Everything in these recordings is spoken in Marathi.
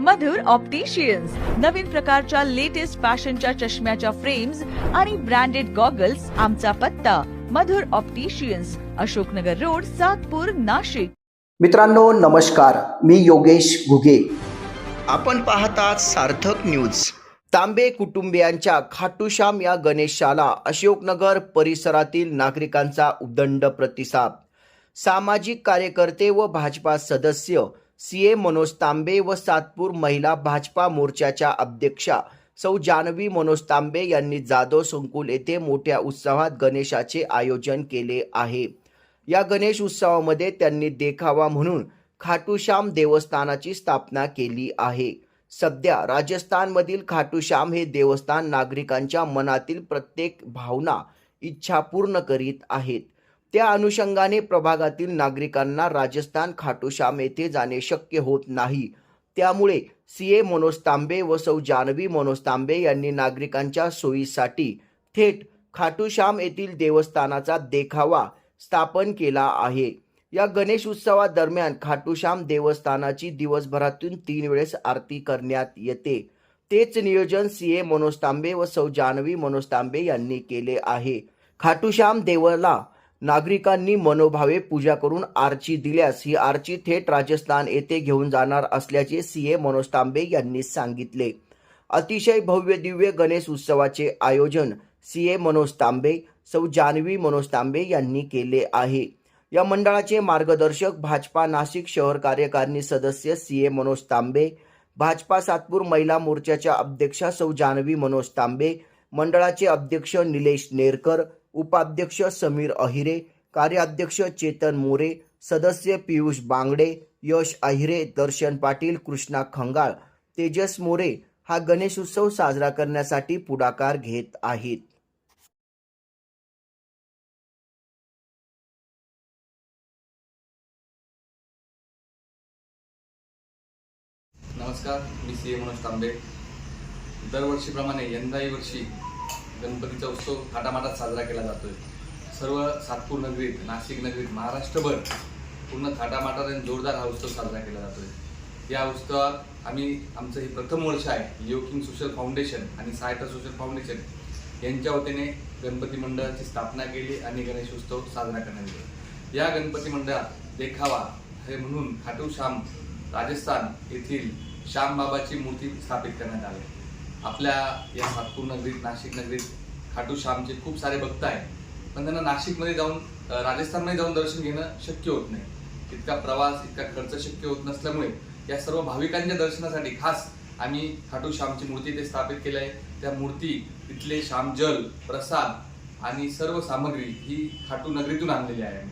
मधुर ऑप्टिशियन्स नवीन प्रकारच्या लेटेस्ट फॅशनच्या चष्म्याच्या फ्रेम्स आणि ब्रँडेड गॉगल्स आमचा पत्ता. Madhur opticians Ashoknagar road Satpur Nashik. मित्रांनो नमस्कार. मी योगेश घुगे. आपण पाहतात सार्थक न्यूज तांबे कुटुंबियांच्या खाटूश्याम या गणेशाला अशोकनगर परिसरातील नागरिकांचा उदंड प्रतिसाद. सामाजिक कार्यकर्ते व भाजपा सदस्य सी ए मनोज तांबे व सातपूर महिला भाजपा मोर्चाच्या अध्यक्षा सौ जानवी मनोज तांबे यांनी जाधव संकुल येथे मोठ्या उत्सवात गणेशाचे आयोजन केले आहे. या गणेश उत्सवामध्ये त्यांनी देखावा म्हणून खाटूश्याम देवस्थानाची स्थापना केली आहे. सध्या राजस्थानमधील खाटूश्याम हे देवस्थान नागरिकांच्या मनातील प्रत्येक भावना इच्छा पूर्ण करीत आहेत. त्या अनुषंगाने प्रभागातील नागरिकांना राजस्थान खाटूश्याम येथे जाणे शक्य होत नाही. त्यामुळे सी ए मनोज तांबे व सौ जानवी मनोज तांबे यांनी नागरिकांच्या सोयीसाठी थेट खाटूश्याम येथील देवस्थानाचा देखावा स्थापन केला आहे. या गणेश उत्सवादरम्यान खाटूश्याम देवस्थानाची दिवसभरातून तीन वेळेस आरती करण्यात येते. तेच नियोजन सी ए मनोज तांबे व सौ जानवी मनोज तांबे यांनी केले आहे. खाटूश्याम देवाला नागरिकांनी मनोभावे पूजा करून आरची दिल्यास ही आरची थेट राजस्थान येथे घेऊन जाणार असल्याचे सी ए मनोज तांबे यांनी सांगितले. अतिशय भव्य दिव्य गणेश उत्सवाचे आयोजन सी ए मनोज तांबे सौ जानवी मनोज तांबे यांनी केले आहे. या मंडळाचे मार्गदर्शक भाजपा नाशिक शहर कार्यकारिणी सदस्य सी ए मनोज तांबे भाजपा सातपूर महिला मोर्चाच्या अध्यक्षा सौ जानवी मनोज तांबे मंडळाचे अध्यक्ष निलेश नेरकर उपाध्यक्ष समीर अहिरे कार्याध्यक्ष चेतन मोरे सदस्य पियुष बांगडे यश अहिरे दर्शन पाटील कृष्णा खंगाळ तेजस मोरे हा गणेश उत्सव साजरा करण्यासाठी पुढाकार घेत आहेत. नमस्कार मी सी ए मनोज तांबे. दरवर्षीप्रमाणे यंदाही वर्षी गणपतीचा उत्सव थाटामाटात साजरा केला जातोय. सर्व सातपूर नगरीत नाशिक नगरीत महाराष्ट्रभर पूर्ण थाटामाटात आणि जोरदार हा उत्सव साजरा केला जातोय. या उत्सवात आम्ही आमचं हे प्रथम वर्ष आहे लिओ किंग सोशल फाउंडेशन आणि सायटा सोशल फाउंडेशन यांच्या वतीने गणपती मंडळाची स्थापना केली आणि गणेश उत्सव साजरा करण्यात आला. या गणपती मंडळात देखावा हे म्हणून खाटू श्याम राजस्थान येथील श्यामबाबाची मूर्ती स्थापित करण्यात आली. आपल्या या सातपूर नगरीत नाशिक नगरीत खाटू श्यामचे खूप सारे भक्त आहेत. पण त्यांना नाशिकमध्ये जाऊन राजस्थानमध्ये जाऊन दर्शन घेणं शक्य होत नाही. इतका प्रवास इतका खर्च शक्य होत नसल्यामुळे या सर्व भाविकांच्या दर्शनासाठी खास आम्ही खाटू श्यामची मूर्ती इथे स्थापित केली आहे. त्या मूर्ती तिथले श्यामजल प्रसाद आणि सर्व सामग्री ही खाटू नगरीतून आणलेली आहे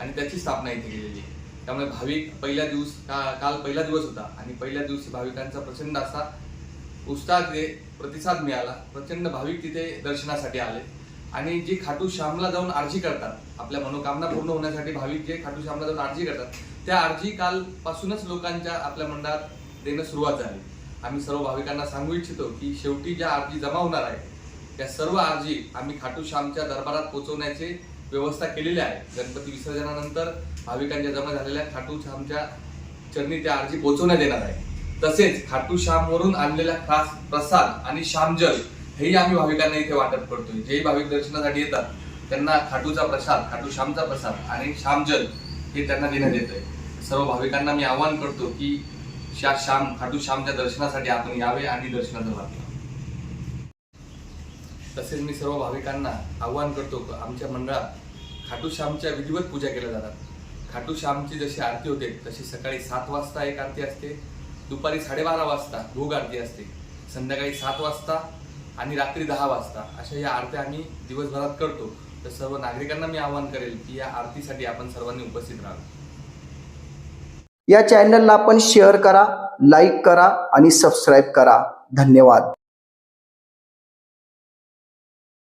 आणि त्याची स्थापना इथे केलेली आहे. त्यामुळे भाविक पहिल्या दिवस का काल पहिला दिवस होता आणि पहिल्या दिवशी भाविकांचा प्रचंड असा उत्साह तिथे प्रतिसाद मिळाला. प्रचंड भाविक तिथे दर्शनासाठी आले. आणि जे खाटू श्यामला जाऊन आरजी करतात आपल्या मनोकामना पूर्ण होण्यासाठी भाविक जे खाटू श्यामला जाऊन आरजी करतात त्या आरजी कालपासूनच लोकांच्या आपल्या मंडळात देणं सुरुवात झाली. आम्ही सर्व भाविकांना सांगू इच्छितो की शेवटी ज्या आरजी जमा होणार आहे त्या सर्व आरजी आम्ही खाटू श्यामच्या दरबारात पोहोचवण्याचे व्यवस्था केलेली आहे. गणपती विसर्जनानंतर भाविकांच्या जमा झालेल्या खाटू श्यामच्या चरणी त्या आरजी पोहोचवण्यात येणार आहे. तसेच खाटू श्यामवरून आणलेला खास प्रसाद आणि श्यामजल हेही आम्ही भाविकांना इथे वाटप करतोय. जेही भाविक दर्शनासाठी येतात त्यांना खाटूचा प्रसाद खाटू श्यामचा प्रसाद आणि श्यामजल हे त्यांना देण्यात येतंय. सर्व भाविकांना मी आवाहन करतो की श्या श्याम खाटू श्यामच्या दर्शनासाठी आपण यावे आणि दर्शनाचा लाभ तसेच मी सर्व भाविकांना आवाहन करतो आमच्या मंडळात खाटू श्यामच्या विधिवत पूजा केल्या जातात. खाटू श्यामची जशी आरती होते तशी सकाळी सात वाजता एक आरती असते. दुपारी साडेबारा वाजता भोग आरती असते. संध्याकाळी सात वाजता आणि रात्री दहा वाजता. अशा या आरत्या आम्ही दिवसभरात करतो. तर सर्व नागरिकांना मी आवाहन करेल की या आरतीसाठी आपण सर्वांनी उपस्थित राहावे. या चॅनलला आपण शेअर करा लाईक करा आणि सबस्क्राईब करा. धन्यवाद.